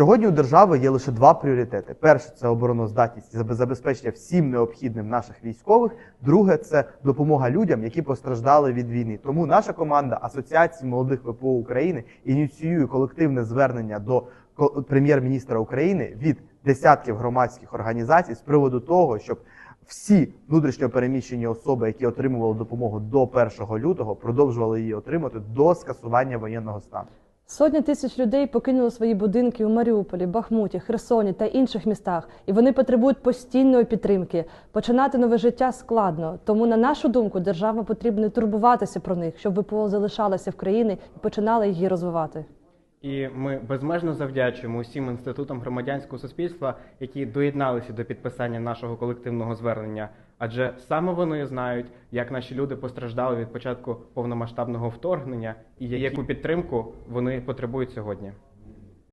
Сьогодні у держави є лише два пріоритети: перше це обороноздатність і забезпечення всім необхідним наших військових. Друге це допомога людям, які постраждали від війни. Тому наша команда Асоціації молодих ВПО України ініціює колективне звернення до прем'єр-міністра України від десятків громадських організацій з приводу того, щоб всі внутрішньо переміщені особи, які отримували допомогу до 1 лютого, продовжували її отримати до скасування воєнного стану. Сотні тисяч людей покинули свої будинки у Маріуполі, Бахмуті, Херсоні та інших містах, і вони потребують постійної підтримки. Починати нове життя складно. Тому, на нашу думку, держава потрібно турбуватися про них, щоб ВПО залишалася в країні і починала її розвивати. І ми безмежно завдячуємо усім інститутам громадянського суспільства, які доєдналися до підписання нашого колективного звернення. Адже саме вони знають, як наші люди постраждали від початку повномасштабного вторгнення і яку підтримку вони потребують сьогодні.